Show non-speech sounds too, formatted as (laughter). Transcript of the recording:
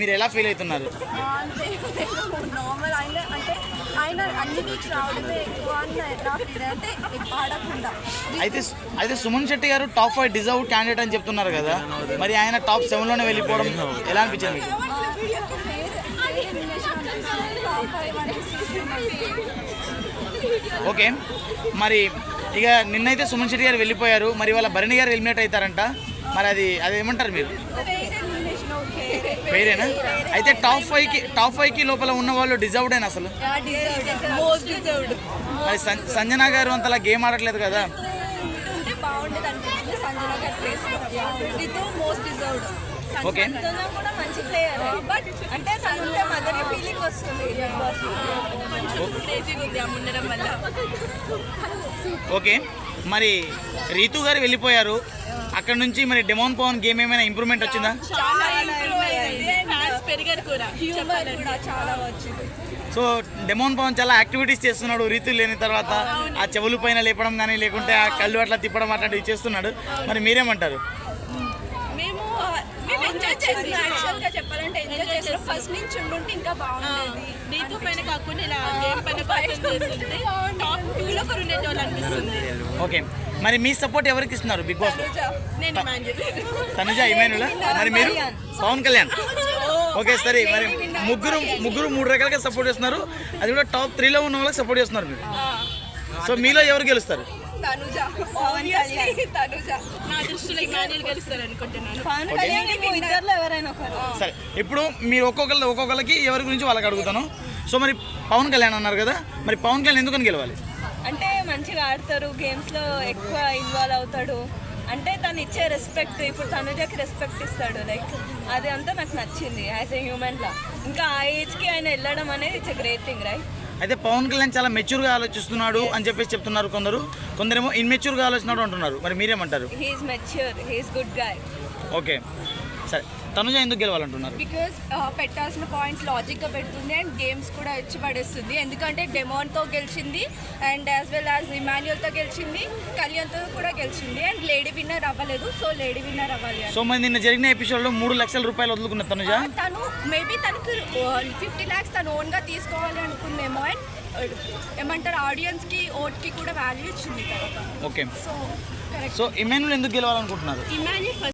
మీరు ఎలా ఫీల్ అవుతున్నారు? అంతే నార్మల్ ఆయన అంటే (laughs) ఆయన అన్ని వీక్స్ రావడమే ఎక్కువ అని నా ఫీల్ అంటే ఎక్కువ ఆడకుండా అయితే అయితే సుమన్ శెట్టి గారు టాప్ ఫైవ్ డిజర్వ్ క్యాండిడేట్ అని చెప్తున్నారు కదా. మరి ఆయన టాప్ సెవెన్లోనే వెళ్ళిపోవడం ఎలా అనిపించింది? ఓకే. మరి ఇక నిన్నైతే సుమన్ శెట్టి గారు వెళ్ళిపోయారు. మరి వాళ్ళ భరణి గారు ఎలిమినేట్ అవుతారంట. మరి అది అది ఏమంటారు మీరు? వేరేనా అయితే టాప్ ఫైవ్కి టాప్ ఫైవ్కి లోపల ఉన్న వాళ్ళు అసలు? డిజర్వ్డ్. మరి సం- సంజన గారు అంతలా గేమ్ ఆడట్లేదు కదా? Most okay. కూడా మంచి ప్లేయర్ బట్ అంటే మదర్ ఫీలింగ్ వస్తుంది. క్రేజీగా ఉంది ఆ ఉండడం వల్ల ఓకే మరి రీతు గారు వెళ్ళిపోయారు. అక్కడ నుంచి మరి డెమోన్ పవన్ గేమ్ ఏమైనా ఇంప్రూవ్మెంట్ వచ్చిందా? చాలా ఫ్యాన్స్ పెరిగారు కూడా. హ్యూమర్ కూడా చాలా వచ్చింది. సో డెమోన్ పవన్ చాలా యాక్టివిటీస్ చేస్తున్నాడు. రీతు లేని తర్వాత ఆ చెవులు పైన లేపడం కానీ లేకుంటే ఆ కళ్ళు అట్లా తిప్పడం అట్లాంటివి చేస్తున్నాడు. మరి మీరేమంటారు? మేము ఎంజాయ్ చేస్తున్నాం యాక్చువల్గా చెప్పాలంటే ఎంజాయ్ చేస్తున్నాం ఫస్ట్ నుంచి ఉండుంటే ఇంకా బాగుండేది. నీతో పైన కాకుండా ఇలా గేమ్ పైన (laughs) పర్సన్ చేస్తుంటే టాప్ టూలో ఒకరు ఉండేటోళ్ళు అనిపిస్తుంది. ఓకే. మరి మీ సపోర్ట్ ఎవరికి ఇస్తున్నారు బిగ్ బాస్ నేను తనుజ ఇమానులా మరి మీరు? పవన్ కళ్యాణ్. ఓకే సరే మరి ముగ్గురు ముగ్గురు మూడు రకాలుగా సపోర్ట్ చేస్తున్నారు. అది కూడా టాప్ త్రీలో ఉన్న వాళ్ళకి సపోర్ట్ చేస్తున్నారు మీరు. సో మీలో ఎవరు గెలుస్తారు? తనుజ. తనుజ. నా దృష్టిలో ఇమాన్యుల్ గెలుస్తారు అనుకుంటున్నాను పవన్ కళ్యాణ్ ఇద్దరులో ఎవరైనా ఒకరు? సరే ఇప్పుడు మీరు ఒక్కొక్కరు ఒక్కొక్కరికి ఎవరి గురించి వాళ్ళకి అడుగుతాను? సో మరి పవన్ కళ్యాణ్ అన్నారు కదా మరి పవన్ కళ్యాణ్ ఎందుకని గెలవాలి? అంటే మంచిగా ఆడతారు గేమ్స్లో ఎక్కువ ఇన్వాల్వ్ అవుతాడు. అంటే తను ఇచ్చే రెస్పెక్ట్ ఇప్పుడు తనుజకి రెస్పెక్ట్ ఇస్తాడు. లైక్ అది అంతా నాకు నచ్చింది యాజ్ ఎ హ్యూమన్లా ఇంకా ఆ ఏజ్కి ఆయన వెళ్ళడం అనేది ఇట్స్ గ్రేట్ థింగ్ రైట్ అయితే పవన్ కళ్యాణ్ చాలా మెచ్యూర్గా ఆలోచిస్తున్నాడు అని చెప్పేసి చెప్తున్నారు కొందరు. కొందరేమో ఇన్మెచ్యూర్గా ఆలోచిస్తున్నాడు అంటున్నారు. మరి మీరేమంటారు? He's mature he's good guy okay. సరే. తనుజ ఎందుకు గెలవాలంటున్నారు? బికాస్ పెట్టాల్సిన పాయింట్స్ లాజిక్గా పెడుతుంది అండ్ గేమ్స్ కూడా ఇచ్చి పడేస్తుంది. ఎందుకంటే డెమోన్తో గెలిచింది అండ్ యాజ్ వెల్ యాజ్ ఇమాన్యుల్తో గెలిచింది కళ్యాణ్తో కూడా గెలిచింది అండ్ లేడీ విన్నర్ అవ్వలేదు. సో లేడీ విన్నర్ అవ్వాలి. సో మరి నిన్న జరిగిన ఎపిసోడ్లో మూడు లక్షల రూపాయలు వదులుకున్న తనుజ? తను మేబీ తనకు ఫిఫ్టీ ల్యాక్స్ తను ఓన్గా తీసుకోవాలి అనుకుందేమో అండ్ ఏమంటారు ఆడియన్స్కి ఓట్కి కూడా వాల్యూ ఇచ్చింది ఓకే. సో సో ఇమానుల్ ఎందుకు గెలవాలనుకుంటున్నారు? ఇమాన్యుల్